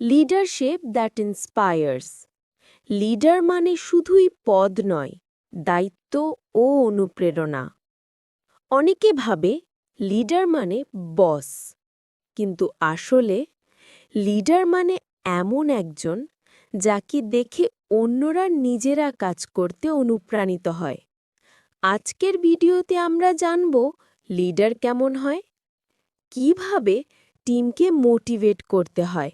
Leadership that inspires leader মানে শুধুই পদ নয়, দায়িত্ব ও অনুপ্রেরণা। অনেকে ভাবে লিডার মানে বস কিন্তু আসলে লিডার মানে এমন একজন যাকে দেখে অন্যরা নিজেরা কাজ করতে অনুপ্রাণিত হয়। আজকের ভিডিওতে আমরা জানব লিডার কেমন হয়, কীভাবে টিমকে মোটিভেট করতে হয়।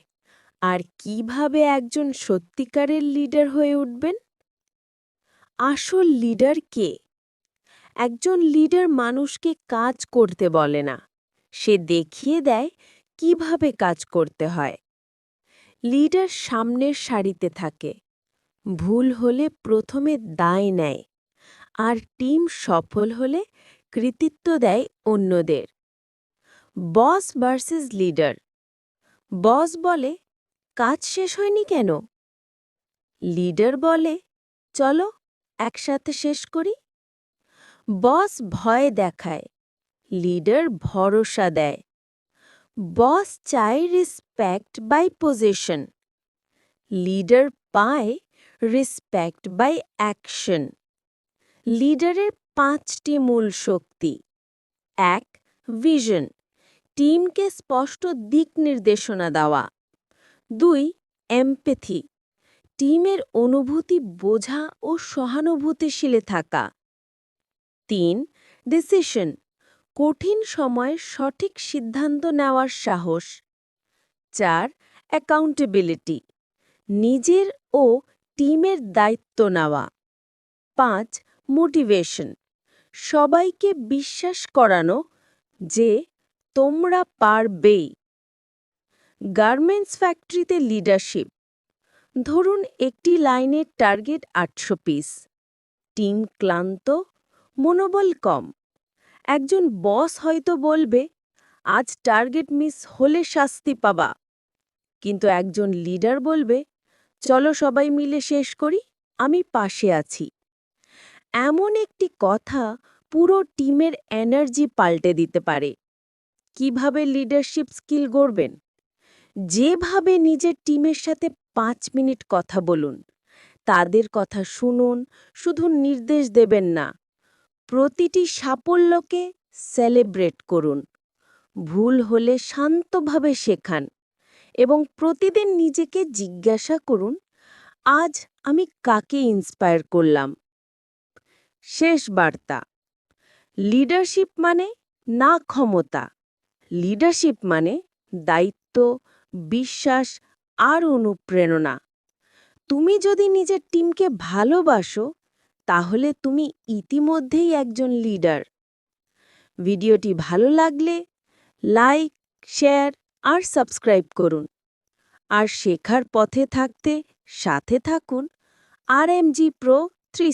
আর কীভাবে একজন সত্যিকারের লিডার হয়ে উঠবেন? আসল লিডার কে? একজন লিডার মানুষকে কাজ করতে বলে না। সে দেখিয়ে দেয় কীভাবে কাজ করতে হয়। লিডার সামনের সারিতে থাকে। ভুল হলে প্রথমে দায় নেয় আর টিম সফল হলে কৃতিত্ব দেয় অন্যদের। বস ভার্সেস লিডার বস বলে কাজ শেষ হয়নি কেন? লিডার বলে, চলো, একসাথে শেষ করি। বস ভয় দেখায়, লিডার ভরসা দেয়। বস চায় রেসপেক্ট বাই পজিশন লিডার পায় রেসপেক্ট বাই অ্যাকশন লিডারের পাঁচটি মূল শক্তি। এক ভিশন টিমকে স্পষ্ট দিক নির্দেশনা দেওয়া। দুই এমপেথি টিমের অনুভূতি বোঝা ও সহানুভূতিশীলে থাকা। তিন ডিসিশন কঠিন সময়ে সঠিক সিদ্ধান্ত নেওয়ার সাহস। চার অ্যাকাউন্টেবিলিটি নিজের ও টিমের দায়িত্ব নেওয়া। পাঁচ মোটিভেশন সবাইকে বিশ্বাস করানো যে তোমরা পারবেই। গার্মেন্টস ফ্যাক্টরিতে লিডারশিপ। ধরুন একটি লাইনের টার্গেট আটশো পিস। টিম ক্লান্ত, মনোবল কম। একজন বস হয়তো বলবে, আজ টার্গেট মিস হলে শাস্তি পাবা। কিন্তু একজন লিডার বলবে, চলো সবাই মিলে শেষ করি, আমি পাশে আছি। এমন একটি কথা পুরো টিমের এনার্জি পাল্টে দিতে পারে। কীভাবে লিডারশিপ স্কিল গড়বেন? যেভাবে নিজের টিমের সাথে পাঁচ মিনিট কথা বলুন, তাদের কথা শুনুন, শুধু নির্দেশ দেবেন না, প্রতিটি সাফল্যকে সেলিব্রেট করুন। ভুল হলে শান্তভাবে শেখান এবং প্রতিদিন নিজেকে জিজ্ঞাসা করুন, আজ আমি কাকে ইন্সপায়ার করলাম? শেষ বার্তা লিডারশিপ মানে না ক্ষমতা লিডারশিপ মানে দায়িত্ব বিশ্বাস আর অনুপ্রেরণা। তুমি যদি নিজের টিমকে ভালোবাসো, তাহলে তুমি ইতিমধ্যেই একজন লিডার। ভিডিওটি ভালো লাগলে লাইক, শেয়ার আর সাবস্ক্রাইব করুন। আর শেখার পথে থাকতে সাথে থাকুন আর এম জি প্রো থ্রি